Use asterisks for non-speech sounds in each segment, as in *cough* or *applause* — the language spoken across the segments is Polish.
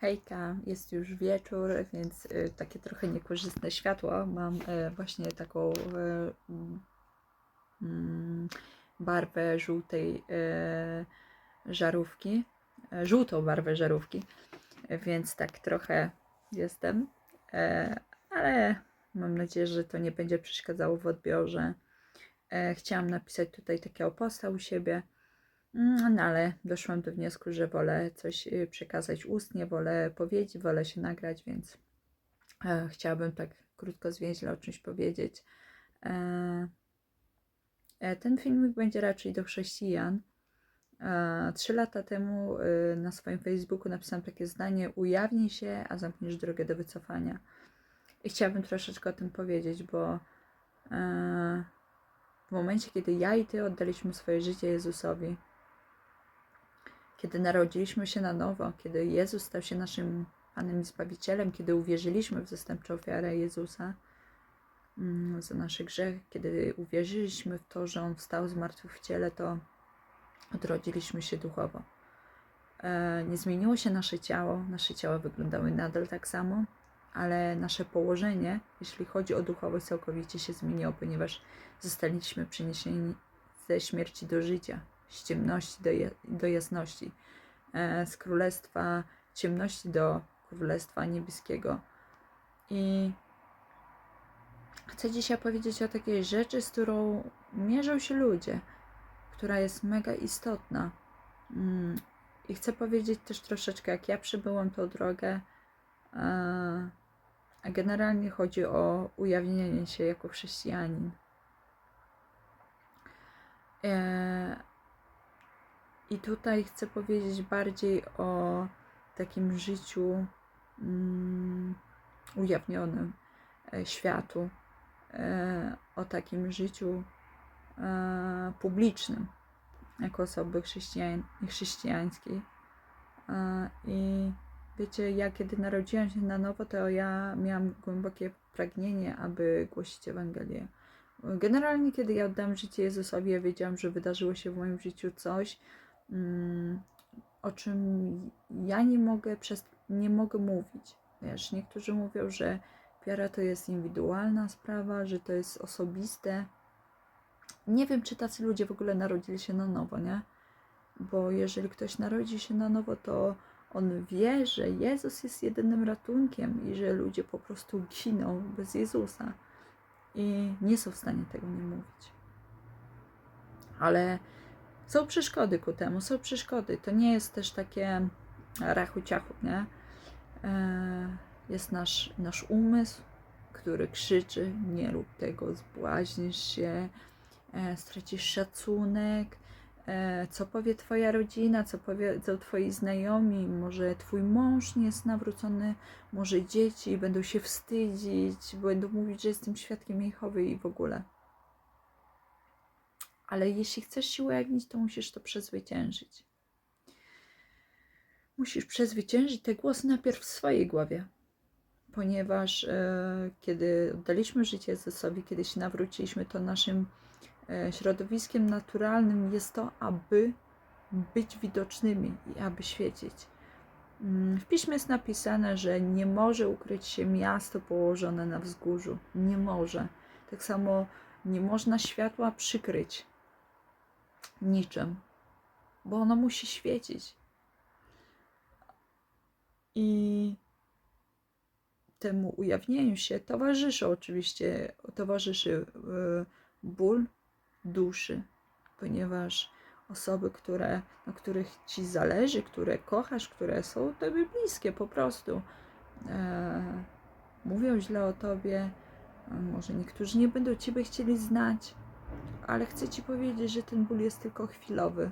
Hejka, jest już wieczór, więc y, takie trochę niekorzystne światło. Mam y, właśnie taką y, mm, barwę żółtej żarówki, żółtą barwę żarówki, więc tak trochę jestem, ale mam nadzieję, że to nie będzie przeszkadzało w odbiorze. Chciałam napisać tutaj takiego posta u siebie, Mm, No ale doszłam do wniosku, że wolę coś y, przekazać ustnie, wolę powiedzieć, wolę się nagrać, więc e, chciałabym tak krótko, zwięźle o czymś powiedzieć. E, e, ten filmik będzie raczej do chrześcijan. E, Trzy lata temu y, na swoim Facebooku napisałam takie zdanie: Ujawnij się, a zamkniesz drogę do wycofania. I chciałabym troszeczkę o tym powiedzieć, bo e, w momencie, kiedy ja i ty oddaliśmy swoje życie Jezusowi, kiedy narodziliśmy się na nowo, kiedy Jezus stał się naszym Panem i Zbawicielem, kiedy uwierzyliśmy w zastępczą ofiarę Jezusa mm, za nasze grzechy, kiedy uwierzyliśmy w to, że On wstał z martwych w ciele, to odrodziliśmy się duchowo. E, Nie zmieniło się nasze ciało, nasze ciała wyglądały nadal tak samo, ale nasze położenie, jeśli chodzi o duchowość, całkowicie się zmieniło, ponieważ zostaliśmy przeniesieni ze śmierci do życia, z ciemności do, do jasności, e, z królestwa ciemności do królestwa niebieskiego. I chcę dzisiaj powiedzieć o takiej rzeczy, z którą mierzą się ludzie, która jest mega istotna. Mm, I chcę powiedzieć też troszeczkę, jak ja przebyłam tą drogę. e, A generalnie chodzi o ujawnienie się jako chrześcijanin. I tutaj chcę powiedzieć bardziej o takim życiu mm, ujawnionym e, światu, e, o takim życiu e, publicznym jako osoby chrześcijan, chrześcijańskiej. E, I wiecie, ja kiedy narodziłam się na nowo, to ja miałam głębokie pragnienie, aby głosić Ewangelię. Generalnie, kiedy ja oddałam życie Jezusowi, ja wiedziałam, że wydarzyło się w moim życiu coś, o czym ja nie mogę, przez, nie mogę mówić. Wiesz, niektórzy mówią, że wiara to jest indywidualna sprawa, że to jest osobiste. Nie wiem, czy tacy ludzie w ogóle narodzili się na nowo, nie? Bo jeżeli ktoś narodzi się na nowo, to on wie, że Jezus jest jedynym ratunkiem i że ludzie po prostu giną bez Jezusa i nie są w stanie tego nie mówić. Ale są przeszkody ku temu, są przeszkody. To nie jest też takie rachu ciachu, nie? E, Jest nasz, nasz umysł, który krzyczy, nie rób tego, zbłaźnisz się, e, stracisz szacunek, e, co powie twoja rodzina, co powiedzą twoi znajomi, może twój mąż nie jest nawrócony, może dzieci będą się wstydzić, będą mówić, że jestem świadkiem Jehowy i w ogóle. Ale jeśli chcesz się ujawnić, to musisz to przezwyciężyć. Musisz przezwyciężyć te głosy najpierw w swojej głowie, ponieważ e, kiedy oddaliśmy życie Jezusowi, kiedy się nawróciliśmy, to naszym e, środowiskiem naturalnym jest to, aby być widocznymi i aby świecić. Mm, W piśmie jest napisane, że nie może ukryć się miasto położone na wzgórzu. Nie może. Tak samo nie można światła przykryć niczym, bo ono musi świecić. I temu ujawnieniu się towarzyszy oczywiście, towarzyszy e, ból duszy, ponieważ osoby, które, na których ci zależy, które kochasz, które są tobie bliskie po prostu, e, mówią źle o tobie, może niektórzy nie będą ciebie chcieli znać, ale chcę ci powiedzieć, że ten ból jest tylko chwilowy.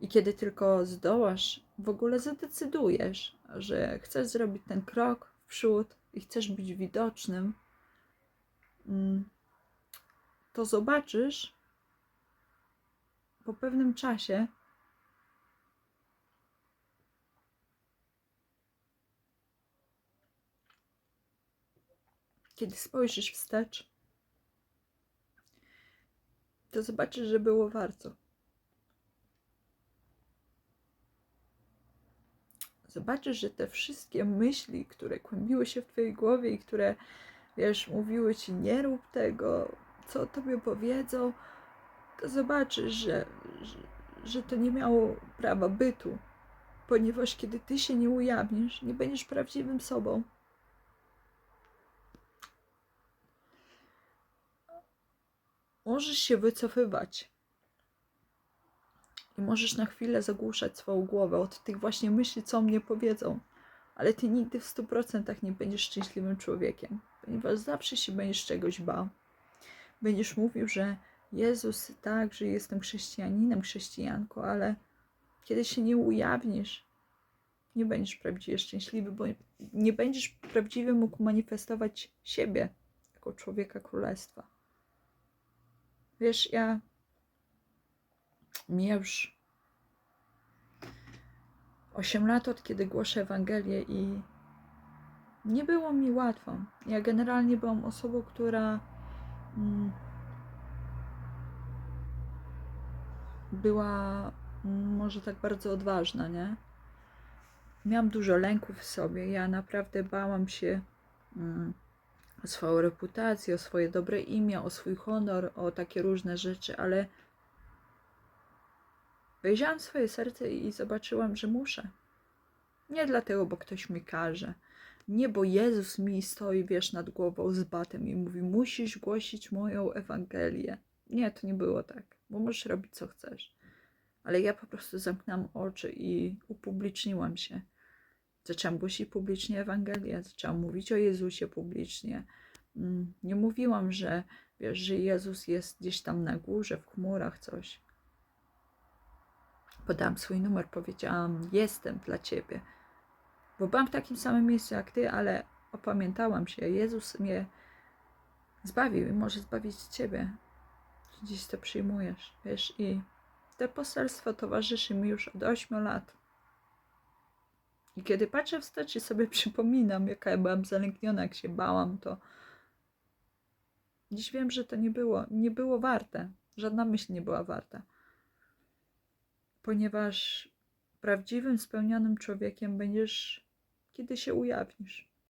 I kiedy tylko zdołasz, w ogóle zadecydujesz, że chcesz zrobić ten krok w przód i chcesz być widocznym, mm, to zobaczysz po pewnym czasie, kiedy spojrzysz wstecz, to zobaczysz, że było warto. zobaczysz, że te wszystkie myśli, które kłębiły się w twojej głowie i które, wiesz, mówiły ci nie rób tego, co tobie powiedzą, to zobaczysz, że, że, że to nie miało prawa bytu, ponieważ kiedy ty się nie ujawnisz, nie będziesz prawdziwym sobą. Możesz się wycofywać i możesz na chwilę zagłuszać swoją głowę od tych właśnie myśli, co mnie powiedzą, ale ty nigdy w 100% nie będziesz szczęśliwym człowiekiem, ponieważ zawsze się będziesz czegoś bał. Będziesz mówił, że Jezus, tak, że jestem chrześcijaninem, chrześcijanką, ale kiedy się nie ujawnisz, nie będziesz prawdziwie szczęśliwy, bo nie będziesz prawdziwie mógł manifestować siebie jako człowieka królestwa. Wiesz, ja mija już 8 lat od kiedy głoszę Ewangelię i nie było mi łatwo. Ja generalnie byłam osobą, która mm, była mm, może tak bardzo odważna, nie? Miałam dużo lęków w sobie. Ja naprawdę bałam się mm, o swoją reputację, o swoje dobre imię, o swój honor, o takie różne rzeczy, ale wejrzałam w swoje serce i zobaczyłam, że muszę. Nie dlatego, bo ktoś mi każe. Nie, bo Jezus mi stoi, wiesz, nad głową z batem i mówi, musisz głosić moją Ewangelię. Nie, to nie było tak, bo możesz robić co chcesz. Ale ja po prostu zamknęłam oczy i upubliczniłam się. Zaczęłam głosić publicznie Ewangelię, zaczęłam mówić o Jezusie publicznie. Mm, Nie mówiłam, że wiesz, że Jezus jest gdzieś tam na górze, w chmurach, coś. Podałam swój numer, powiedziałam, jestem dla ciebie. Bo byłam w takim samym miejscu jak ty, ale opamiętałam się. Jezus mnie zbawił i może zbawić ciebie. Dziś to przyjmujesz, wiesz, i to poselstwo towarzyszy mi już od 8 lat. I kiedy patrzę wstecz i sobie *laughs* przypominam, jaka ja byłam zalękniona, jak się bałam, to dziś wiem, że to nie było, nie było warte. Żadna myśl nie była warta. Ponieważ prawdziwym, spełnionym człowiekiem będziesz, kiedy się ujawnisz.